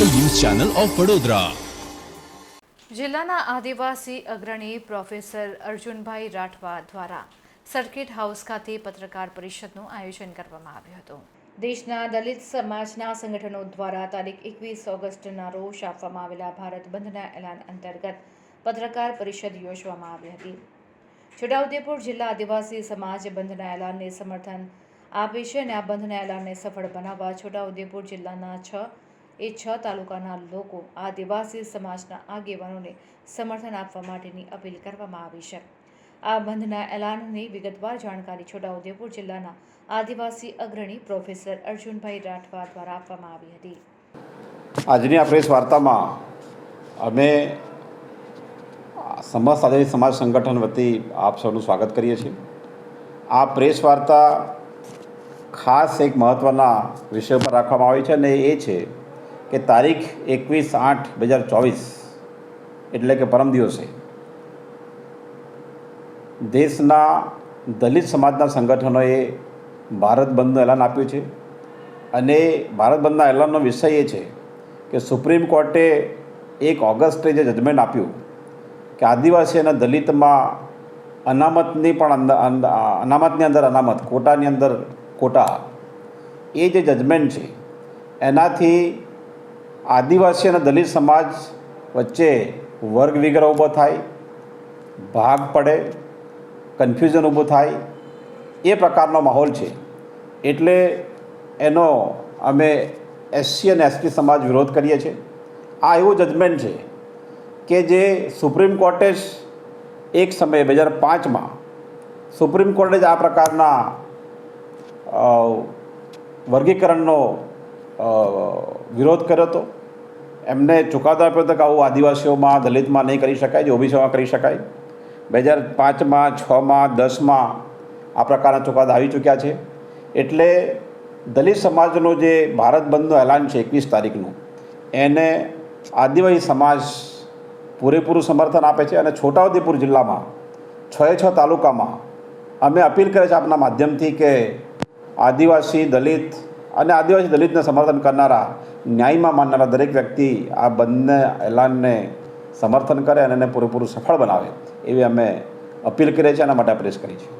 Channel of Vadodara. જિલ્લાના આદિવાસી અગ્રણી પ્રોફેસર અર્જુનભાઈ રાઠવા દ્વારા સર્કિટ હાઉસ ખાતે પત્રકાર પરિષદનું આયોજન કરવામાં આવ્યું હતું. દેશના દલિત સમાજના સંગઠનો દ્વારા તારીખ એકવીસ ઓગસ્ટના રોજ આપવામાં આવેલા ભારત બંધના એલાન અંતર્ગત પત્રકાર પરિષદ યોજવામાં આવી હતી. છોટાઉદેપુર જિલ્લા આદિવાસી સમાજ બંધના એલાનને સમર્થન આપે છે અને આ બંધના એલાનને સફળ બનાવવા છોટાઉદેપુર જિલ્લાના છ એ છ તાલુકાના લોકો આદિવાસી સમાજના આગેવાનોને સમર્થન આપવા માટેની અપીલ કરવામાં આવી છે. આ બંધના એલાનની વિગતવાર જાણકારી છોટાઉદેપુર જિલ્લાના આદિવાસી અગ્રણી પ્રોફેસર અર્જુનભાઈ રાઠવા દ્વારા આપવામાં આવી હતી. આજની આ પ્રેસ વાર્તામાં અમે સમાજ સાથે સમાજ સંગઠન વતી આપ સૌનું સ્વાગત કરીએ છીએ. આ પ્રેસ વાર્તા ખાસ એક મહત્ત્વના વિષય પર રાખવામાં આવી છે અને એ છે કે તારીખ એકવીસ આઠ બે હજાર ચોવીસ એટલે કે પરમ દિવસે દેશના દલિત સમાજના સંગઠનોએ ભારત બંધનું એલાન આપ્યું છે. અને ભારત બંધના એલાનનો વિષય એ છે કે સુપ્રીમ કોર્ટે એક ઓગસ્ટે જે જજમેન્ટ આપ્યું કે આદિવાસી અને દલિતમાં અનામતની પણ અંદર અનામતની અંદર અનામત, કોટાની અંદર કોટા, એ જે જજમેન્ટ છે, એનાથી આદિવાસી અને દલિત સમાજ વચ્ચે વર્ગ વિગ્રહ ઊભો થાય, ભાગ પડે કન્ફ્યુઝન ઊભું થાય, એ પ્રકારનો માહોલ છે. એટલે એનો અમે એસસી અને એસટી સમાજ વિરોધ કરીએ છીએ. આ એવું જજમેન્ટ છે કે જે સુપ્રીમ કોર્ટે જ એક સમયે બે હજાર પાંચમાં સુપ્રીમ કોર્ટે જ આ પ્રકારના વર્ગીકરણનો વિરોધ કર્યો હતો. એમને ચુકાદો આપ્યો હતો કે આવું આદિવાસીઓમાં, દલિતમાં નહીં કરી શકાય, જે ઓબીસીમાં કરી શકાય. બે હજાર પાંચમાં, છમાં, દસમાં આ પ્રકારના ચુકાદા આવી ચૂક્યા છે. એટલે દલિત સમાજનો જે ભારત બંધનું એલાન છે એકવીસ તારીખનું, એને આદિવાસી સમાજ પૂરેપૂરું સમર્થન આપે છે અને છોટાઉદેપુર જિલ્લામાં છ એ છ તાલુકામાં અમે અપીલ કરે છે આપના માધ્યમથી કે આદિવાસી દલિત અને આદિવાસી દલિતને સમર્થન કરનારા ન્યાયમાં માનનારા દરેક વ્યક્તિ આ બંને એલાનને સમર્થન કરે અને એને પૂરેપૂરું સફળ બનાવે, એવી અમે અપીલ કરીએ છીએ, એના માટે પ્રેસ કરી છે